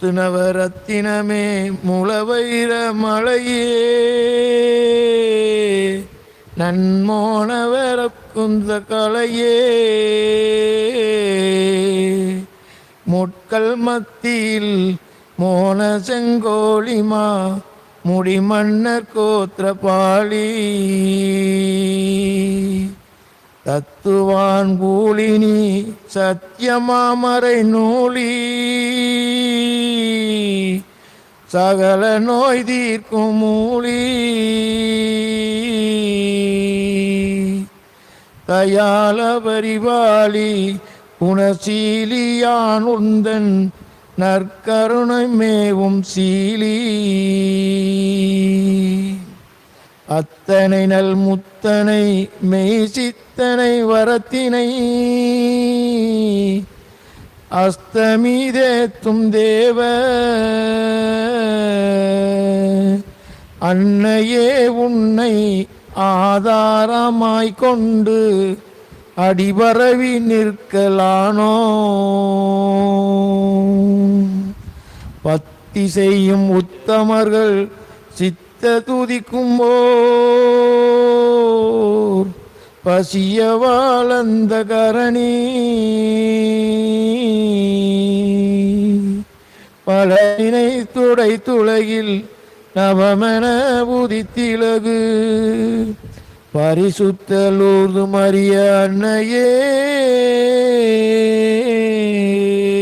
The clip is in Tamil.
துணவரத்தினமே முளவைர மலையே நன்மோனவர குந்த கலையே. முட்கள் மத்தியில் மோன செங்கோழிமா முடிமன்னர் கோத்திரபாளி தத்துவான் கூலினி சத்தியமாமரை நூலி. சகல நோய் தீர்க்கும் மூலி. தயால பரிபாலி குணசீலியான் உந்தன் நற்கருணை மேவும் சீலி. அத்தனை நல் முத்தனை மெய் சித்தனை வரத்தினை. அஸ்தமிதேத்தும் தேவ. அன்னையே உன்னை ஆதாரமாய் கொண்டு அடிபரவி நிற்கலானோ? பக்தி செய்யும் உத்தமர்கள் சித்த துதிக்கும் போர் பசிய வாழந்த கரணி பலவினை துடை துளையில் நவமென உதித்திலகு. பரிசுத்தலூர்து மரிய அன்னையே.